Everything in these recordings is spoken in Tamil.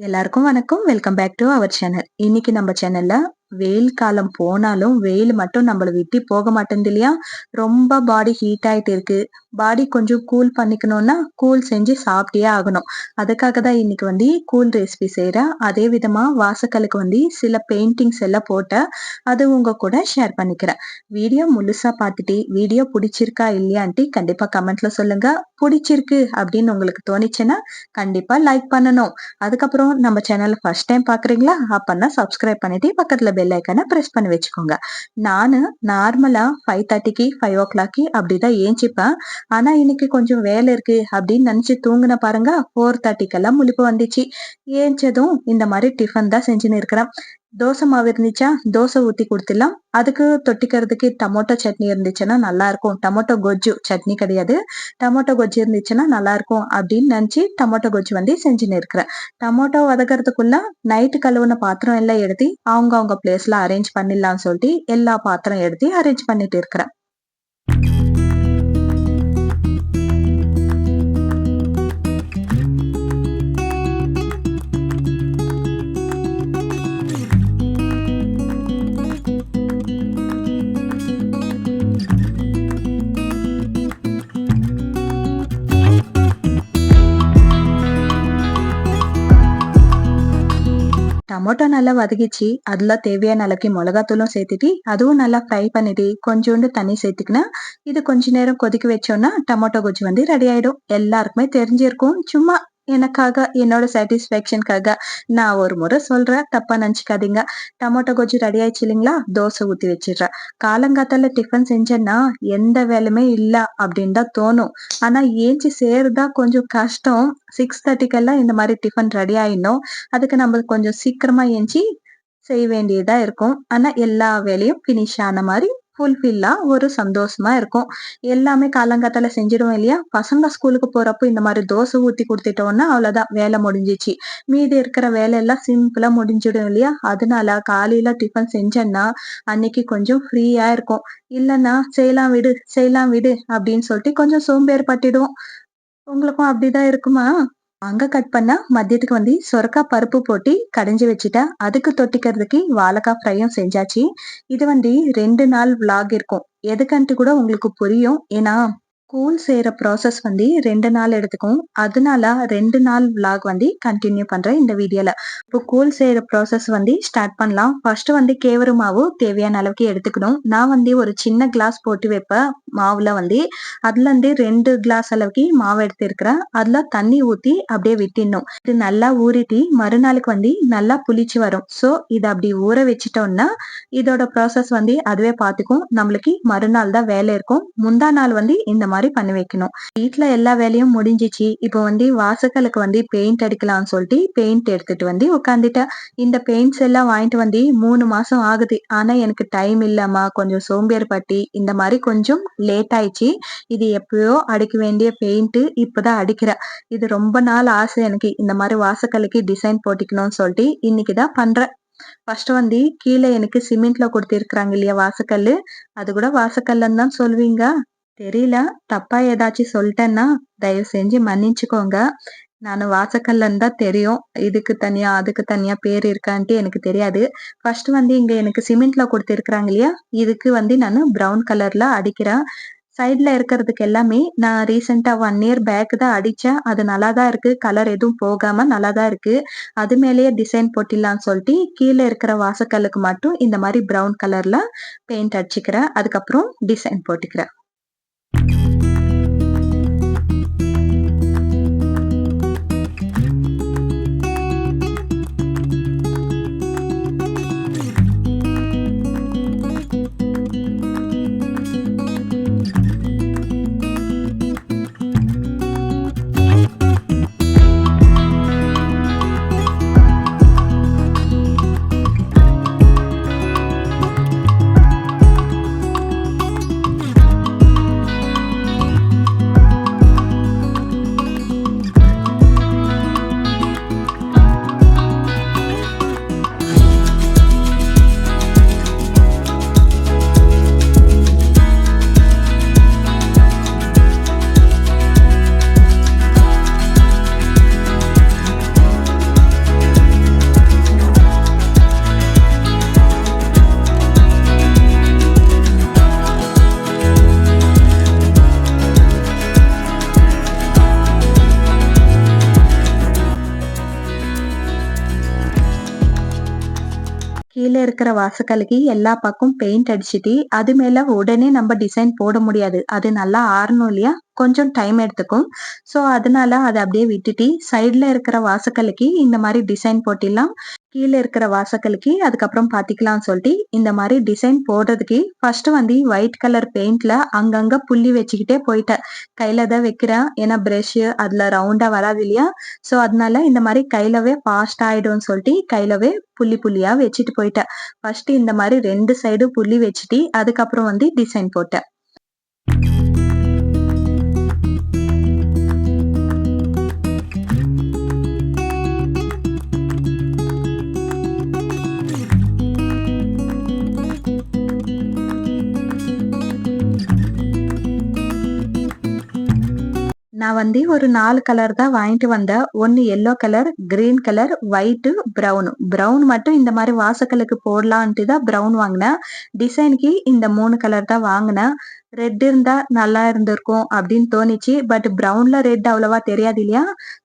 எல்லாருக்கும் வணக்கம். Welcome back to our channel இன்னைக்கு நம்ம சேனல்ல வெயில் காலம் போனாலும் வெயில் மட்டும் நம்மளை விட்டு போக மாட்டேங்குது இல்லையா? ரொம்ப பாடி ஹீட் ஆயிட்டு இருக்கு. பாடி கொஞ்சம் கூல் பண்ணிக்கணும்னா கூல் செஞ்சு சாப்பிட்டே ஆகணும். அதுக்காக தான் இன்னைக்கு வந்து கூல் ரெசிபி செய்யறேன் அதே விதமா வாசக்கலுக்கு வந்து சில பெயிண்டிங்ஸ் எல்லாம் போட்ட அது உங்க கூட ஷேர் பண்ணிக்கிறேன். வீடியோ முழுசா பார்த்துட்டு வீடியோ பிடிச்சிருக்கா இல்லையான்ட்டு கண்டிப்பா கமெண்ட்ல சொல்லுங்க. பிடிச்சிருக்கு அப்படின்னு உங்களுக்கு தோணிச்சுன்னா கண்டிப்பா லைக் பண்ணணும். அதுக்கப்புறம் நம்ம சேனல் ஃபர்ஸ்ட் டைம் பாக்குறீங்களா அப்பன்னா சப்ஸ்கிரைப் பண்ணிட்டு பக்கத்துல பெல் ஐக்கனை ப்ரெஸ் பண்ணி வச்சுக்கோங்க. நான் நார்மலா ஃபைவ் தேர்ட்டிக்கு ஃபைவ் ஓ கிளாக்கு அப்படிதான் ஏஞ்சிப்பேன். ஆனா இன்னைக்கு கொஞ்சம் வேலை இருக்கு அப்படின்னு நினைச்சு தூங்கின பாருங்க ஃபோர் தேர்ட்டிக்கெல்லாம் முழிப்பு வந்துச்சு. ஏஞ்சதும் இந்த மாதிரி டிஃபன் தான் செஞ்சுன்னு இருக்கிறேன். தோசை மாவு இருந்துச்சா? தோசை ஊத்தி கொடுத்துடலாம். அதுக்கு தொட்டிக்கிறதுக்கு டமோட்டோ சட்னி இருந்துச்சுன்னா நல்லா இருக்கும் டமோட்டோ கொஜ்ஜு சட்னி கிடையாது. டமோட்டோ கொஜ்ஜு இருந்துச்சுன்னா நல்லா இருக்கும் அப்படின்னு நினைச்சு டமோட்டோ கொஜ்ஜு வந்து செஞ்சுன்னு இருக்கிறேன் டமோட்டோ வதக்கிறதுக்குள்ள நைட்டு கழுவுன பாத்திரம் எல்லாம் எடுத்து அவங்க அவங்க பிளேஸ்ல அரேஞ்ச் பண்ணிடலாம்னு சொல்லிட்டு எல்லா பாத்திரம் எடுத்து அரேஞ்ச் பண்ணிட்டு இருக்கிறேன். டொமேட்டோ நல்லா வதக்கிச்சு அதுல தேவையான அளவுக்கு மிளகாத்தூளும் சேர்த்துட்டு அதுவும் நல்லா ஃப்ரை பண்ணிட்டு கொஞ்சோண்டு தண்ணி சேர்த்துக்கினா இது கொஞ்ச நேரம் கொதிக்க வச்சோம்னா டொமேட்டோ குச்சி வந்து ரெடி ஆயிடும் எல்லாருக்குமே தெரிஞ்சிருக்கும் சும்மா எனக்காக என்னோட சாட்டிஸ்ஃபேக்ஷனுக்காக நான் ஒரு முறை சொல்றேன். தப்பா நினச்சிக்காதீங்க. டமோட்டோ கொஜ்ஜு ரெடி ஆயிடுச்சு இல்லைங்களா? தோசை ஊத்தி வச்சிடுறேன். காலங்காத்தால டிஃபன் செஞ்சேன்னா எந்த வேலையுமே இல்ல அப்படின்னு தான் தோணும். ஆனா ஏஞ்சி சேருதா கொஞ்சம் கஷ்டம். சிக்ஸ் தேர்ட்டிக்கெல்லாம் இந்த மாதிரி டிஃபன் ரெடி ஆயிடணும். அதுக்கு நம்ம கொஞ்சம் சீக்கிரமா ஏஞ்சி செய்ய வேண்டியதா இருக்கும். ஆனா எல்லா வேலையும் பினிஷ் ஆன மாதிரி ஃபுல்ஃபில்லா ஒரு சந்தோஷமா இருக்கும். எல்லாமே காலங்காத்தால செஞ்சிடுவோம் இல்லையா? பசங்க ஸ்கூலுக்கு போறப்போ இந்த மாதிரி தோசை ஊத்தி கொடுத்துட்டோம்னா அவ்வளவுதான் வேலை முடிஞ்சிச்சு. மீதி இருக்கிற வேலை எல்லாம் சிம்பிளா முடிஞ்சிடும் இல்லையா? அதனால காலையில டிஃபன் செஞ்சேன்னா அன்னைக்கு கொஞ்சம் ஃப்ரீயா இருக்கும். இல்லைன்னா செய்யலாம் விடு செய்யலாம் விடு அப்படின்னு சொல்லிட்டு கொஞ்சம் சோம்பேறி பட்டிடுவோம் உங்களுக்கும் அப்படிதான் இருக்குமா? அங்க கட் பண்ணா மதியத்துக்கு வந்து சொரக்கா பருப்பு போட்டு கடைஞ்சி வச்சுட்டேன். அதுக்கு தொட்டிக்கிறதுக்கு வாழைக்காய் ஃப்ரையும் செஞ்சாச்சு. இது வந்து ரெண்டு நாள் விளாக் இருக்கும். எதுக்கன்ட்டு கூட உங்களுக்கு புரியும். ஏன்னா கூல் செய்கிற ப்ராசஸ் வந்து ரெண்டு நாள் எடுத்துக்கும். அதனால ரெண்டு நாள் விளாக் வந்து கண்டினியூ பண்ணுறேன் இந்த வீடியோவில் இப்போ கூல் செய்கிற ப்ராசஸ் வந்து ஸ்டார்ட் பண்ணலாம். ஃபர்ஸ்ட் வந்து கேவரு மாவு தேவையான அளவுக்கு எடுத்துக்கணும். நான் வந்து ஒரு சின்ன கிளாஸ் போட்டு வைப்பேன் மாவில் வந்து அதுலேருந்து ரெண்டு கிளாஸ் அளவுக்கு மாவு எடுத்துருக்கிறேன். அதில் தண்ணி ஊற்றி அப்படியே விட்டிடணும். இது நல்லா ஊறிட்டி மறுநாளுக்கு வந்து நல்லா புளிச்சு வரும். ஸோ இதை அப்படி ஊற வச்சிட்டோம்னா இதோட ப்ராசஸ் வந்து அதுவே பார்த்துக்கும். நம்மளுக்கு மறுநாள் தான் வேலை இருக்கும். முந்தா நாள் வந்து இந்த மாதிரி மாதிரி பண்ணி வைக்கணும். வீட்டுல எல்லா வேலையும் முடிஞ்சிச்சு. இப்போ வந்து வாசக்கலுக்கு வந்து பெயிண்ட் அடிக்கலாம்னு சொல்லிட்டு பெயிண்ட் எடுத்துட்டு வந்து உட்காந்துட்டேன் இந்த பெயிண்ட்ஸ் எல்லாம் வாங்கிட்டு வந்து மூணு மாசம் ஆகுது. ஆனா எனக்கு டைம் இல்லம்மா கொஞ்சம் சோம்பேறி பட்டி இந்த மாதிரி கொஞ்சம் லேட் ஆயிடுச்சு. இது எப்பயோ அடிக்க வேண்டிய பெயிண்ட் இப்பதான் அடிக்கிறேன். இது ரொம்ப நாள் ஆசை எனக்கு இந்த மாதிரி வாசக்கலுக்கு டிசைன் போட்டிக்கணும்னு சொல்லிட்டு இன்னைக்குதான் பண்றேன். ஃபர்ஸ்ட் வந்து கீழே எனக்கு சிமெண்ட்ல கொடுத்திருக்கிறாங்க இல்லையா வாசக்கல் அது கூட வாசக்கல்லுன்னு தான் சொல்வீங்க தெரியல. தப்பா ஏதாச்சும் சொல்லிட்டேன்னா தயவு செஞ்சு மன்னிச்சுக்கோங்க. நான் வாசக்கல்லன்னு தான் தெரியும். இதுக்கு தனியா அதுக்கு தனியா பேர் இருக்கான்ட்டு எனக்கு தெரியாது. ஃபர்ஸ்ட் வந்து இங்க எனக்கு சிமெண்ட்ல கொடுத்துருக்குறாங்க இல்லையா? இதுக்கு வந்து நான் ப்ரௌன் கலர்ல அடிக்கிறேன். சைடில் இருக்கிறதுக்கு எல்லாமே நான் ரீசெண்டாக ஒன் இயர் பேக் தான் அடித்தேன் அது நல்லா தான் இருக்குது கலர் எதுவும் போகாமல் நல்லா தான் இருக்குது அது மேலேயே டிசைன் போட்டிடலாம்னு சொல்லிட்டு கீழே இருக்கிற வாசக்கல்லுக்கு மட்டும் இந்த மாதிரி ப்ரௌன் கலரில் பெயிண்ட் அடிச்சுக்கிறேன். அதுக்கப்புறம் டிசைன் போட்டுக்கிறேன். இருக்கிற வாசக்கலுக்கு எல்லா பக்கம் பெயிண்ட் அடிச்சுட்டு அது மேல உடனே நம்ம டிசைன் போட முடியாது. அது நல்லா ஆறணும் இல்லையா? கொஞ்சம் டைம் எடுத்துக்கும். ஸோ அதனால அதை அப்படியே விட்டுட்டு சைடில் இருக்கிற வாசக்கலைக்கு இந்த மாதிரி டிசைன் போட்டிடலாம். கீழே இருக்கிற வாசக்கலுக்கு அதுக்கப்புறம் பார்த்திக்கலாம்னு சொல்லிட்டு இந்த மாதிரி டிசைன் போடுறதுக்கு ஃபர்ஸ்ட் வந்து ஒயிட் கலர் பெயிண்ட்ல அங்கங்க புள்ளி வச்சுக்கிட்டே போயிட்டேன் கையில தான் வைக்கிறேன். ஏன்னா பிரஷ் அதுல ரவுண்டா வராது இல்லையா? ஸோ அதனால இந்த மாதிரி கையிலவே ஃபாஸ்ட் ஆயிடும்னு சொல்லிட்டு கையிலவே புள்ளி புள்ளியா வச்சுட்டு போயிட்டேன் ஃபர்ஸ்ட் இந்த மாதிரி ரெண்டு சைடும் புள்ளி வச்சுட்டு அதுக்கப்புறம் வந்து டிசைன் போட்டேன். வந்து ஒரு நாலு கலர் தான் வாங்கிட்டு வந்தேன் ஒன்னு yellow colour green colour white brown brown மட்டும் இந்த மாதிரி வாசக்கலுக்கு போடலான்ட்டு தான் ப்ரௌன் வாங்கினேன். டிசைனுக்கு இந்த மூணு கலர் தான் வாங்கினேன். ரெட் இருந்தா நல்லா இருந்திருக்கும் அப்படின்னு தோணிச்சு. பட் ப்ரௌன்ல ரெட் அவ்வளவா தெரியாது இல்லையா?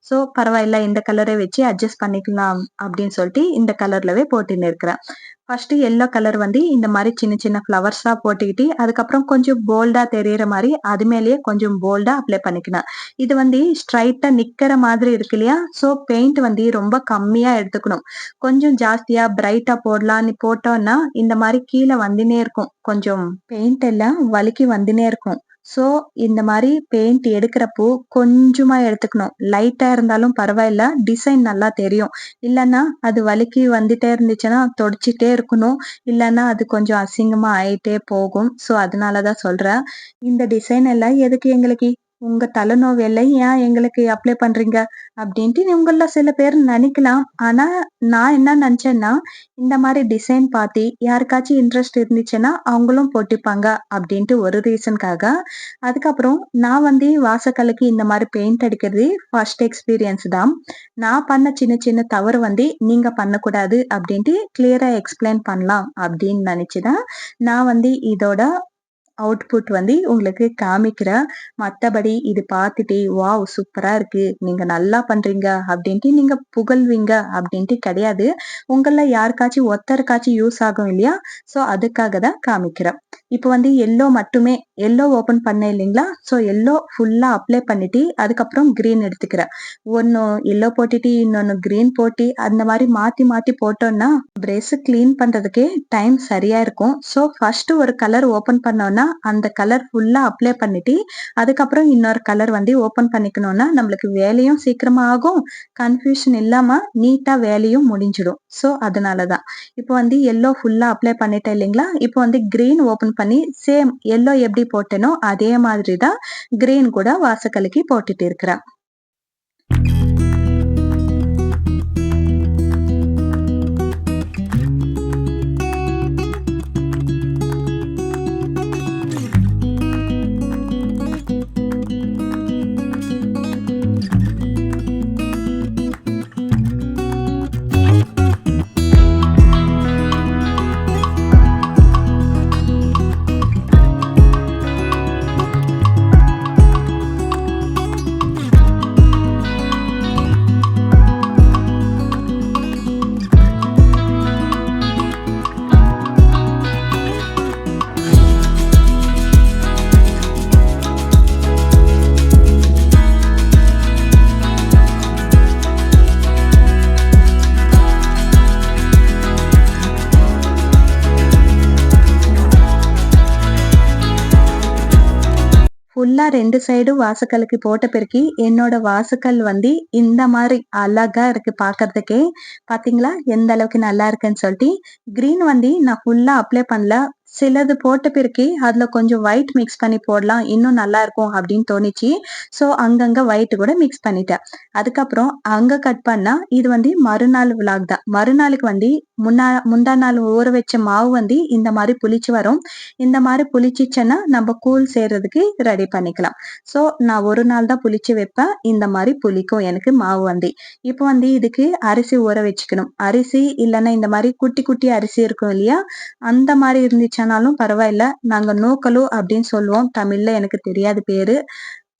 சோ பரவாயில்ல இந்த கலரை வச்சு அட்ஜஸ்ட் பண்ணிக்கலாம் அப்படின்னு சொல்லிட்டு இந்த கலர்லவே போட்டுன்னு இருக்கிறேன். ஃபர்ஸ்ட் எல்லோ கலர் வந்து இந்த மாதிரி சின்ன சின்ன ஃப்ளவர்ஸா போட்டுக்கிட்டு அதுக்கப்புறம் கொஞ்சம் போல்டா தெரியற மாதிரி அது மேலேயே கொஞ்சம் போல்டா அப்ளை பண்ணிக்கணும். இது வந்து ஸ்ட்ரைட்டா நிக்கிற மாதிரி இருக்கு இல்லையா? ஸோ பெயிண்ட் வந்து ரொம்ப கம்மியா எடுத்துக்கணும். கொஞ்சம் ஜாஸ்தியா பிரைட்டா போடலாம்னு போட்டோம்னா இந்த மாதிரி கீழே வந்துனே இருக்கும். கொஞ்சம் பெயிண்ட் எல்லாம் வலிக்கு வந்துனே இருக்கும். ஸோ இந்த மாதிரி பெயிண்ட் எடுக்கிறப்போ கொஞ்சமா எடுத்துக்கணும். லைட்டா இருந்தாலும் பரவாயில்ல. டிசைன் நல்லா தெரியும். இல்லைன்னா அது வலிக்கு வந்துட்டே இருந்துச்சுன்னா தொடச்சிட்டே இருக்கணும். இல்லைன்னா அது கொஞ்சம் அசிங்கமா ஆயிட்டே போகும். ஸோ அதனால தான் சொல்றேன். இந்த டிசைன் எல்லாம் எதுக்கு எங்களுக்கு? உங்க தலைநோவெல்லாம் ஏன் எங்களுக்கு அப்ளை பண்றீங்க? அப்படின்ட்டு இவங்கள சில பேர் நினைக்கலாம். ஆனா நான் என்ன நினைச்சேன்னா இந்த மாதிரி டிசைன் பார்த்து யாருக்காச்சும் இன்ட்ரெஸ்ட் இருந்துச்சுன்னா அவங்களும் போட்டிப்பாங்க அப்படின்ட்டு ஒரு ரீசனுக்காக அதுக்கப்புறம் நான் வந்து வாசக்கலுக்கு இந்த மாதிரி பெயிண்ட் அடிக்கிறது ஃபர்ஸ்ட் எக்ஸ்பீரியன்ஸ் தான். நான் பண்ண சின்ன சின்ன தவறு வந்து நீங்க பண்ணக்கூடாது அப்படின்ட்டு கிளியரா எக்ஸ்பிளைன் பண்ணலாம் அப்படின்னு நினைச்சுதான் நான் வந்து இதோட அவுட்புட் வந்து உங்களுக்கு காமிக்கிறேன் மற்றபடி இது பார்த்துட்டு வாவ் சூப்பராக இருக்கு. நீங்கள் நல்லா பண்ணுறீங்க அப்படின்ட்டு நீங்கள் புகழ்வீங்க அப்படின்ட்டு கிடையாது. உங்களில் யாருக்காச்சும் ஒருத்தருக்காச்சும் யூஸ் ஆகும் இல்லையா? ஸோ அதுக்காக தான் காமிக்கிறேன் இப்போ வந்து எல்லோ மட்டுமே எல்லோ ஓப்பன் பண்ண இல்லைங்களா? ஸோ எல்லோ ஃபுல்லாக அப்ளை பண்ணிட்டு அதுக்கப்புறம் க்ரீன் எடுத்துக்கிறேன். ஒன்று எல்லோ போட்டுட்டு இன்னொன்று க்ரீன் போட்டி அந்த மாதிரி மாற்றி மாற்றி போட்டோம்னா ப்ரெஸ்ஸு க்ளீன் பண்ணுறதுக்கே டைம் சரியாக இருக்கும். ஸோ ஃபஸ்ட்டு ஒரு கலர் ஓப்பன் பண்ணோன்னா பண்ணோம்னா அந்த கலர் ஃபுல்லா அப்ளை பண்ணிட்டு அதுக்கப்புறம் இன்னொரு கலர் வந்து ஓப்பன் பண்ணிக்கணும்னா நம்மளுக்கு வேலையும் சீக்கிரமாக ஆகும். கன்ஃபியூஷன் இல்லாம நீட்டா வேலையும் முடிஞ்சிடும். ஸோ அதனாலதான். இப்போ வந்து எல்லோ ஃபுல்லா அப்ளை பண்ணிட்டேன் இல்லைங்களா? இப்போ வந்து கிரீன் ஓப்பன் பண்ணி சேம் எல்லோ எப்படி போட்டேனோ அதே மாதிரி தான் கிரீன் கூட வாசக்கலுக்கு போட்டுட்டு இருக்கிறேன். ஃபுல்லா ரெண்டு சைடும் வாசக்கலுக்கு போட்ட பிறகு என்னோட வாசக்கல் வந்து இந்த மாதிரி அழகா இருக்கு பாக்குறதுக்கே. பாத்தீங்களா? எந்த அளவுக்கு நல்லா இருக்குன்னு சொல்லிட்டு. கிரீன் வந்து நான் ஃபுல்லா அப்ளை பண்ணல. சிலது போட்ட பிறகு அதுல கொஞ்சம் ஒயிட் மிக்ஸ் பண்ணி போடலாம். இன்னும் நல்லா இருக்கும் அப்படின்னு தோணிச்சு. ஸோ அங்கங்க ஒயிட் கூட மிக்ஸ் பண்ணிட்டேன். அதுக்கப்புறம் அங்க கட் பண்ணா இது வந்து மறுநாள் விளாக் தான். மறுநாளுக்கு வந்து முன்னா முந்தா நாள் ஊற வச்ச மாவு வந்து இந்த மாதிரி புளிச்சு வரும். இந்த மாதிரி புளிச்சிச்சேன்னா நம்ம கூழ் செய்யறதுக்கு ரெடி பண்ணிக்கலாம். ஸோ நான் ஒரு நாள் தான் புளிச்சு வைப்பேன். இந்த மாதிரி புளிக்கும் எனக்கு மாவு வந்து. இப்போ வந்து இதுக்கு அரிசி ஊற வச்சுக்கணும். அரிசி இல்லைன்னா இந்த மாதிரி குட்டி குட்டி அரிசி இருக்கும் இல்லையா? அந்த மாதிரி இருந்துச்சு ஆனாலும் பரவாயில்ல. நாங்க நோக்கலு அப்படின்னு சொல்லுவோம். தமிழ்ல எனக்கு தெரியாது பேரு.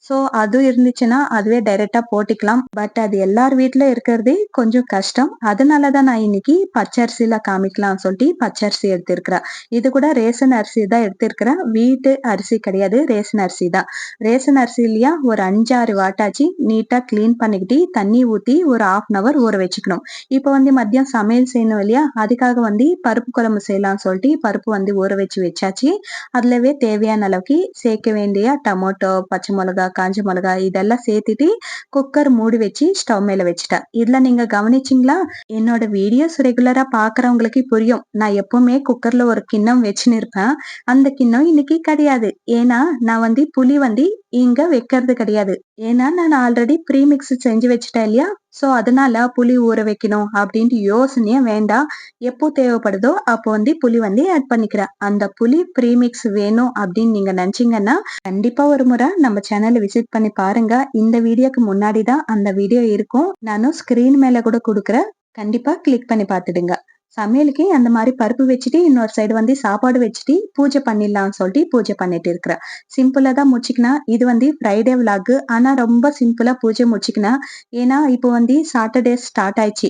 ஸோ அது இருந்துச்சுன்னா அதுவே டைரெக்டாக போட்டுக்கலாம். பட் அது எல்லார் வீட்டில் இருக்கிறதே கொஞ்சம் கஷ்டம். அதனால தான் நான் இன்னைக்கு பச்சரிசியில் காமிக்கலாம்னு சொல்லிட்டு பச்சரிசி எடுத்திருக்கிறேன். இது கூட ரேசன் அரிசி தான் எடுத்திருக்கிறேன். வீட்டு அரிசி கிடையாது ரேஷன் அரிசி தான். ரேசன் அரிசிலையா ஒரு அஞ்சாறு வாட்டாச்சு நீட்டாக க்ளீன் பண்ணிக்கிட்டு தண்ணி ஊற்றி ஒரு ஆஃப் அன் அவர் ஊற வச்சுக்கணும். இப்போ வந்து மதியம் சமையல் செய்யணும் இல்லையா? அதுக்காக வந்து பருப்பு குழம்பு செய்யலாம்னு சொல்லிட்டு பருப்பு வந்து ஊற வச்சு வச்சாச்சு. அதுலவே தேவையான அளவுக்கு சேர்க்க வேண்டிய டமோட்டோ பச்சை மிளகா காஞ்ச மிளகா இதெல்லாம் சேர்த்துட்டு குக்கர் மூடி வச்சு ஸ்டவ் மேல வச்சுட்டேன். இதுல நீங்க கவனிச்சிங்களா? என்னோட வீடியோஸ் ரெகுலரா பாக்குறவங்களுக்கு புரியும். நான் எப்பவுமே குக்கர்ல ஒரு கிண்ணம் வச்சுன்னு இருப்பேன் அந்த கிண்ணம் இன்னைக்கு கிடையாது. ஏன்னா நான் வந்து புளி வந்து இங்க வைக்கிறது கிடையாது. ஏன்னா நான் ஆல்ரெடி ப்ரீமிக்ஸ் செஞ்சு வச்சுட்டேன் இல்லையா? சோ அதனால புளி ஊற வைக்கணும் அப்படின்ட்டு யோசனையே வேண்டாம். எப்போ தேவைப்படுதோ அப்போ வந்து புளி வந்து ஆட் பண்ணிக்கிறேன். அந்த புளி ப்ரீமிக்ஸ் வேணும் அப்படின்னு நீங்க நினைச்சீங்கன்னா கண்டிப்பா ஒரு முறை நம்ம சேனலை விசிட் பண்ணி பாருங்க. இந்த வீடியோக்கு முன்னாடி தான் அந்த வீடியோ இருக்கும். நானும் ஸ்கிரீன் மேல கூட கொடுக்குறேன். கண்டிப்பா கிளிக் பண்ணி பார்த்துடுங்க. சமையலுக்கு அந்த மாதிரி பருப்பு வச்சுட்டு இன்னொரு சைடு வந்து சாப்பாடு வச்சுட்டு பூஜை பண்ணிடலாம்னு சொல்லிட்டு பூஜை பண்ணிட்டு இருக்கிறேன். சிம்பிளா தான் முடிச்சுக்கினா இது வந்து ஃப்ரைடே விலாக் ஆனா ரொம்ப சிம்பிளா பூஜை முடிச்சுக்கினா ஏன்னா இப்போ வந்து சாட்டர்டே ஸ்டார்ட் ஆயிடுச்சு.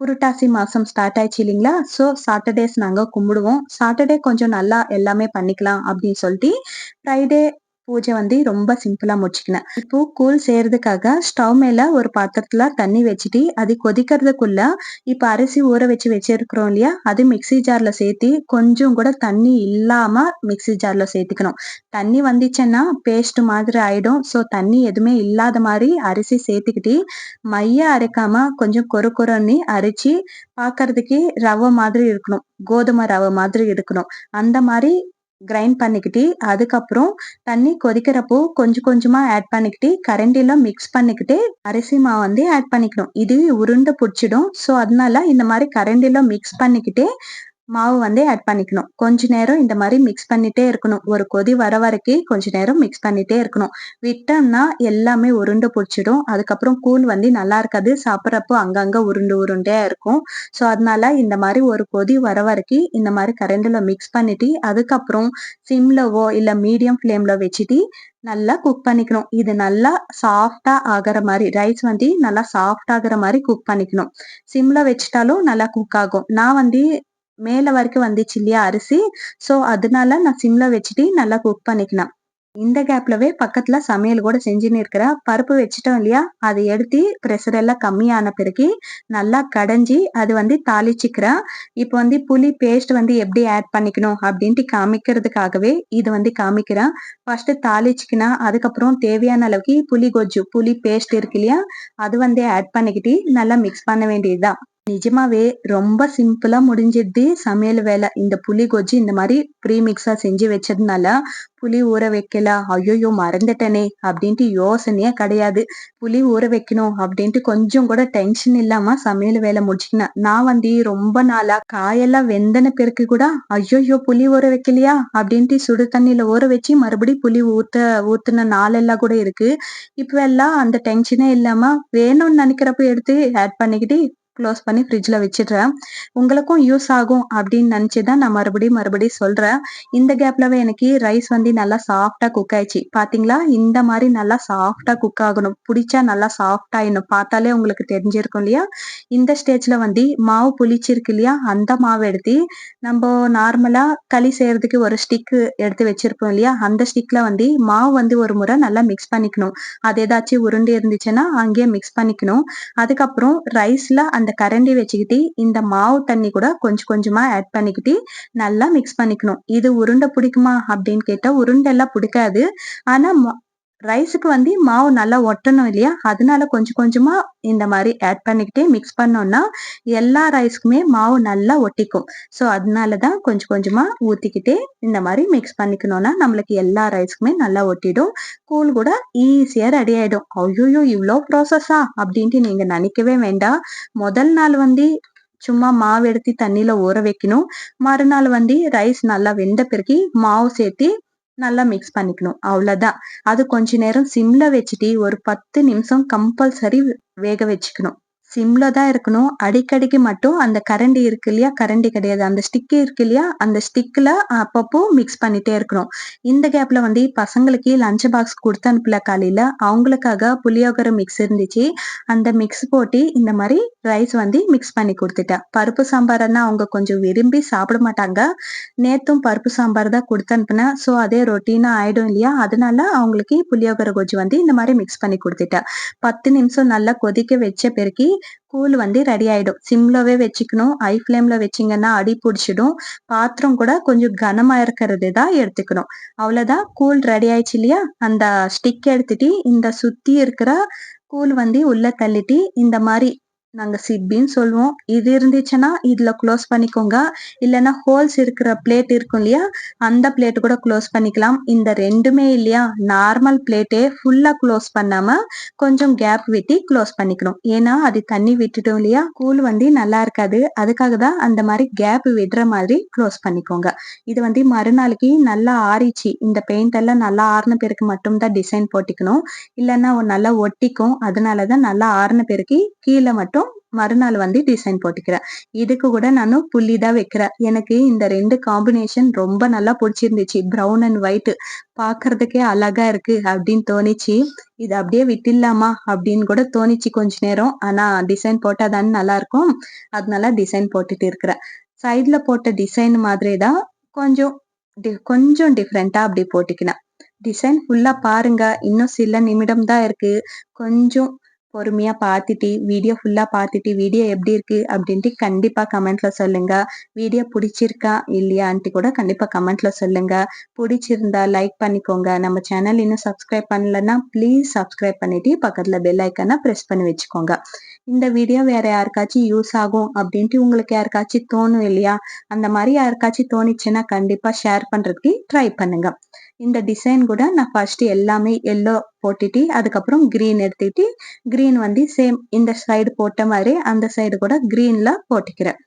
புரட்டாசி மாசம் ஸ்டார்ட் ஆயிடுச்சு இல்லைங்களா? ஸோ சாட்டர்டேஸ் நாங்கள் கும்பிடுவோம். சாட்டர்டே கொஞ்சம் நல்லா எல்லாமே பண்ணிக்கலாம் அப்படின்னு சொல்லிட்டு ஃப்ரைடே பூஜை வந்து ரொம்ப சிம்பிளா முடிச்சுக்கினேன். இப்போ கூழ் செய்யறதுக்காக ஸ்டவ் மேல ஒரு பாத்திரத்துல தண்ணி வச்சுட்டு அது கொதிக்கிறதுக்குள்ள இப்ப அரிசி ஊற வச்சு வச்சிருக்கிறோம் இல்லையா அது மிக்சி ஜார்ல சேர்த்து கொஞ்சம் கூட தண்ணி இல்லாம மிக்சி ஜார்ல சேர்த்துக்கணும். தண்ணி வந்துச்சுன்னா பேஸ்ட் மாதிரி ஆயிடும். ஸோ தண்ணி எதுவுமே இல்லாத மாதிரி அரிசி சேர்த்துக்கிட்டு மைய அரைக்காம கொஞ்சம் கொறு கொரன்னு அரைச்சி பாக்குறதுக்கு ரவை மாதிரி இருக்கணும். கோதுமை ரவை மாதிரி இருக்கணும் அந்த மாதிரி கிரைண்ட் பண்ணிக்கிட்டு அதுக்கப்புறம் தண்ணி கொதிக்கிறப்போ கொஞ்சம் கொஞ்சமாக ஆட் பண்ணிக்கிட்டு கரண்டியில் மிக்ஸ் பண்ணிக்கிட்டு அரிசி மாவு வந்து ஆட் பண்ணிக்கணும். இது உருண்டை பிடிச்சிடும். ஸோ அதனால இந்த மாதிரி கரண்டியில் மிக்ஸ் பண்ணிக்கிட்டு மாவு வந்து ஆட் பண்ணிக்கணும். கொஞ்ச நேரம் இந்த மாதிரி மிக்ஸ் பண்ணிட்டே இருக்கணும். ஒரு கொதி வர வரைக்கும் கொஞ்ச நேரம் மிக்ஸ் பண்ணிட்டே இருக்கணும். விட்டோம்னா எல்லாமே உருண்டை பிடிச்சிடும். அதுக்கப்புறம் கூழ் வந்து நல்லா இருக்காது. சாப்பிட்றப்போ அங்கங்க உருண்டு உருண்டையா இருக்கும். ஸோ அதனால இந்த மாதிரி ஒரு கொதி வர வரைக்கும் இந்த மாதிரி கரண்டில் மிக்ஸ் பண்ணிட்டு அதுக்கப்புறம் சிம்லவோ இல்லை மீடியம் ஃப்ளேம்ல வச்சுட்டு நல்லா குக் பண்ணிக்கணும். இது நல்லா சாஃப்டா ஆகிற மாதிரி ரைஸ் வந்து நல்லா சாஃப்ட் ஆகிற மாதிரி குக் பண்ணிக்கணும். சிம்ல வச்சுட்டாலும் நல்லா குக் ஆகும். நான் வந்து மேல வரைக்கும் வந்துச்சு இல்லையா அரிசி. சோ அதனால நான் சிம்ல வச்சுட்டு நல்லா குக் பண்ணிக்கலாம். இந்த கேப்லவே பக்கத்துல சமையல் கூட செஞ்சுன்னு இருக்கிறேன் பருப்பு வச்சுட்டோம் இல்லையா? அதை எடுத்து ப்ரெஷர் எல்லாம் கம்மியான பிறகு நல்லா கடைஞ்சி அது வந்து தாளிச்சுக்கிறேன். இப்போ வந்து புளி பேஸ்ட் வந்து எப்படி ஆட் பண்ணிக்கணும் அப்படின்ட்டு காமிக்கிறதுக்காகவே இது வந்து காமிக்கிறேன். ஃபர்ஸ்ட் தாளிச்சுக்கினா அதுக்கப்புறம் தேவையான அளவுக்கு புளி கொஜ்ஜு புளி பேஸ்ட் இருக்கு இல்லையா? அது வந்து ஆட் பண்ணிக்கிட்டு நல்லா மிக்ஸ் பண்ண வேண்டியதுதான். நிஜமாவே ரொம்ப சிம்பிளா முடிஞ்சிடுது சமையல் வேலை இந்த புளி கொஜ்ஜி இந்த மாதிரி ப்ரீ மிக்ஸா செஞ்சு வச்சதுனால புளி ஊற வைக்கல. ஐயோயோ மறந்துட்டனே அப்படின்ட்டு யோசனையே கிடையாது. புளி ஊற வைக்கணும் அப்படின்ட்டு கொஞ்சம் கூட டென்ஷன் இல்லாம சமையல் வேலை முடிச்சுக்கினேன். நான் வந்து ரொம்ப நாளா காயெல்லாம் வெந்தன பிறகு கூட ஐயோயோ புளி ஊற வைக்கலையா அப்படின்ட்டு சுடு தண்ணியில ஊற வச்சு மறுபடியும் புளி ஊத்த ஊத்துன நாளெல்லாம் கூட இருக்கு. இப்ப எல்லாம் அந்த டென்ஷனே இல்லாம வேணும்னு நினைக்கிறப்ப எடுத்து ஆட் பண்ணிக்கிட்டு க்ளோஸ் பண்ணி ஃப்ரிட்ஜில் வச்சிடுறேன். உங்களுக்கும் யூஸ் ஆகும் அப்படின்னு நினச்சி தான் நான் மறுபடியும் மறுபடியும் சொல்கிறேன் இந்த கேப்லவே எனக்கு ரைஸ் வந்து நல்லா சாஃப்டாக குக் ஆயிடுச்சு. பார்த்தீங்களா இந்த மாதிரி நல்லா சாஃப்டாக குக் ஆகணும். பிடிச்சா நல்லா சாஃப்டாயிடணும் பார்த்தாலே உங்களுக்கு தெரிஞ்சிருக்கும் இல்லையா? இந்த ஸ்டேஜில் வந்து மாவு புளிச்சிருக்கு இல்லையா? அந்த மாவு எடுத்து நம்ம நார்மலாக களி செய்யறதுக்கு ஒரு ஸ்டிக்கு எடுத்து வச்சிருப்போம் இல்லையா? அந்த ஸ்டிக்கில் வந்து மாவு வந்து ஒரு முறை நல்லா மிக்ஸ் பண்ணிக்கணும். அது ஏதாச்சும் உருண்டு இருந்துச்சுன்னா அங்கேயே மிக்ஸ் பண்ணிக்கணும். அதுக்கப்புறம் ரைஸில் அந்த கரண்டி வச்சுக்கிட்டு இந்த மாவு தண்ணி கூட கொஞ்சம் கொஞ்சமா ஆட் பண்ணிக்கிட்டு நல்லா மிக்ஸ் பண்ணிக்கணும். இது உருண்டை பிடிக்குமா அப்படின்னு கேட்டா உருண்டை எல்லாம் பிடிக்காது. ஆனா ரைஸுக்கு வந்து மாவு நல்லா ஒட்டணும் இல்லையா? அதனால கொஞ்சம் கொஞ்சமா இந்த மாதிரி ஆட் பண்ணிக்கிட்டே மிக்ஸ் பண்ணோம்னா எல்லா ரைஸ்க்குமே மாவு நல்லா ஒட்டிக்கும். ஸோ அதனால தான் கொஞ்சம் கொஞ்சமா ஊத்திக்கிட்டே இந்த மாதிரி மிக்ஸ் பண்ணிக்கணும்னா நம்மளுக்கு எல்லா ரைஸ்க்குமே நல்லா ஒட்டிடும். கூழ் கூட ஈஸியா ரெடி ஆயிடும். ஐயோயோ இவ்வளோ ப்ராசஸா அப்படின்ட்டு நீங்க நினைக்கவே வேண்டாம். முதல் நாள் வந்து சும்மா மாவு எடுத்து தண்ணியில ஊற வைக்கணும். மறுநாள் வந்து ரைஸ் நல்லா வெந்த பிறகு மாவு சேர்த்து நல்லா மிக்ஸ் பண்ணிக்கணும். அவ்வளோதான் அது கொஞ்ச நேரம் சிம்ல வச்சுட்டு ஒரு பத்து நிமிஷம் கம்பல்சரி வேக வச்சுக்கணும். சிம்ல தான் இருக்கணும். அடிக்கடிக்கு மட்டும் அந்த கரண்டி இருக்கு இல்லையா? கரண்டி கிடையாது. அந்த ஸ்டிக் இருக்கு இல்லையா? அந்த ஸ்டிக்ல அப்பப்போ மிக்ஸ் பண்ணிட்டே இருக்கணும். இந்த கேப்ல வந்து பசங்களுக்கு லஞ்ச் பாக்ஸ் கொடுத்து அனுப்பல காலையில. அவங்களுக்காக புளியோகரை மிக்ஸ் இருந்துச்சு. அந்த மிக்ஸ் போட்டு இந்த மாதிரி ரைஸ் வந்து மிக்ஸ் பண்ணி கொடுத்துட்டேன் பருப்பு சாம்பார்னா அவங்க கொஞ்சம் விரும்பி சாப்பிட மாட்டாங்க. நேத்தும் பருப்பு சாம்பார் தான் கொடுத்து அனுப்புனேன். ஸோ அதே ரொட்டீனா ஆயிடும் இல்லையா? அதனால அவங்களுக்கு புளியோகரை கொஜ்ஜு வந்து இந்த மாதிரி மிக்ஸ் பண்ணி கொடுத்துட்டேன் பத்து நிமிஷம் நல்லா கொதிக்க வச்ச பிறகு கூழ் வந்து ரெடி ஆயிடும். சிம்லவே வச்சுக்கணும். ஹை ஃப்ளேம்ல வச்சீங்கன்னா அடி புடிச்சிடும். பாத்திரம் கூட கொஞ்சம் கனமா இருக்கிறது தான் எடுத்துக்கணும். அவ்வளோதான் கூழ் ரெடி ஆயிடுச்சு இல்லையா? அந்த ஸ்டிக் எடுத்துட்டு இந்த சுத்தி இருக்கிற கூழ் வந்து உள்ள தள்ளிட்டு இந்த மாதிரி நாங்க சிப்பின்னு சொல்லுவோம். இது இருந்துச்சுன்னா இதுல க்ளோஸ் பண்ணிக்கோங்க. இல்லைன்னா ஹோல்ஸ் இருக்கிற பிளேட் இருக்கும் இல்லையா? அந்த பிளேட் கூட க்ளோஸ் பண்ணிக்கலாம். இந்த ரெண்டுமே இல்லையா? நார்மல் பிளேட்டே ஃபுல்லா க்ளோஸ் பண்ணாம கொஞ்சம் கேப் விட்டு க்ளோஸ் பண்ணிக்கணும். ஏன்னா அது தண்ணி விட்டுட்டோம் இல்லையா? கூழ் வந்து நல்லா இருக்காது. அதுக்காக தான் அந்த மாதிரி கேப் விடுற மாதிரி க்ளோஸ் பண்ணிக்கோங்க. இது வந்து மறுநாளைக்கு நல்லா ஆறிச்சு. இந்த பெயிண்ட் எல்லாம் நல்லா ஆறுன பிறகு மட்டும்தான் டிசைன் போட்டுக்கணும். இல்லைன்னா நல்லா ஒட்டிக்கும். அதனால தான் நல்லா ஆறுன பிறகு கீழே மட்டும் மறுநாள் வந்து டிசைன் போட்டுக்கிறேன். இதுக்கு கூட நானும் புள்ளி தான் வைக்கிறேன். எனக்கு இந்த ரெண்டு காம்பினேஷன் ரொம்ப நல்லா பிடிச்சிருந்துச்சு ப்ரவுன் அண்ட் ஒயிட் பார்க்கறதுக்கே அழகா இருக்கு அப்படின்னு தோணிச்சு. இது அப்படியே விட்டுலாமா அப்படின்னு கூட தோணிச்சு கொஞ்ச நேரம். ஆனா டிசைன் போட்டா தானே நல்லா இருக்கும். அதனால டிசைன் போட்டுட்டு இருக்கிறேன். சைட்ல போட்ட டிசைன் மாதிரி தான் கொஞ்சம் டி கொஞ்சம் டிஃப்ரெண்டா அப்படி போட்டுக்கினேன். டிசைன் ஃபுல்லா பாருங்க. இன்னும் சில நிமிடம் தான் இருக்கு. கொஞ்சம் பொறுமையாக பார்த்துட்டு, வீடியோ ஃபுல்லாக பார்த்துட்டு, வீடியோ எப்படி இருக்கு அப்படின்ட்டு கண்டிப்பாக கமெண்ட்ல சொல்லுங்க. வீடியோ பிடிச்சிருக்கா இல்லையான்ட்டு கூட கண்டிப்பாக கமெண்ட்ல சொல்லுங்க. பிடிச்சிருந்தா லைக் பண்ணிக்கோங்க. நம்ம சேனல் இன்னும் சப்ஸ்கிரைப் பண்ணலன்னா ப்ளீஸ் சப்ஸ்கிரைப் பண்ணிவிட்டு பக்கத்தில் பெல் ப்ரெஸ் பண்ணி வச்சுக்கோங்க. இந்த வீடியோ வேற யாருக்காச்சும் யூஸ் ஆகும் அப்படின்ட்டு உங்களுக்கு யாருக்காச்சும் தோணும் இல்லையா? அந்த மாதிரி யாருக்காச்சும் தோணிச்சுன்னா கண்டிப்பாக ஷேர் பண்ணுறதுக்கு ட்ரை பண்ணுங்க. இந்த டிசைன் கூட நான் ஃபர்ஸ்ட் எல்லாமே எல்லோ போட்டுட்டு அதுக்கப்புறம் கிரீன் எடுத்துட்டு கிரீன் வந்து சேம் இந்த சைடு போட்ட மாதிரி அந்த சைடு கூட கிரீன்ல போட்டுக்கிறேன்.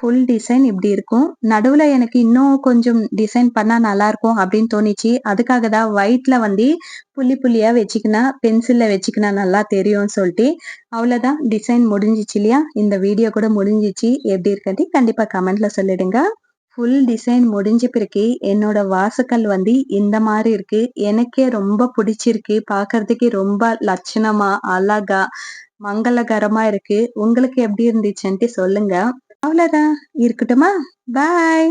ஃபுல் டிசைன் இப்படி இருக்கும். நடுவில் எனக்கு இன்னும் கொஞ்சம் டிசைன் பண்ணால் நல்லாயிருக்கும் அப்படின்னு தோணிச்சு. அதுக்காக தான் ஒயிட்ல வந்து புள்ளி புள்ளியாக வச்சுக்கினா, பென்சிலில் வச்சுக்கினா நல்லா தெரியும்னு சொல்லிட்டு, அவ்வளோதான் டிசைன் முடிஞ்சிச்சு இல்லையா? இந்த வீடியோ கூட முடிஞ்சிச்சு. எப்படி இருக்குன்ட்டு கண்டிப்பாக கமெண்ட்ல சொல்லிடுங்க. ஃபுல் டிசைன் முடிஞ்ச பிறகு என்னோட வாசக்கல் வந்து இந்த மாதிரி இருக்கு. எனக்கே ரொம்ப பிடிச்சிருக்கு பார்க்கறதுக்கே ரொம்ப லட்சணமா, அழகா, மங்களகரமா இருக்கு. உங்களுக்கு எப்படி இருந்துச்சுன்ட்டு சொல்லுங்க. அவ்வளோதான். இருக்கட்டுமா? பாய்.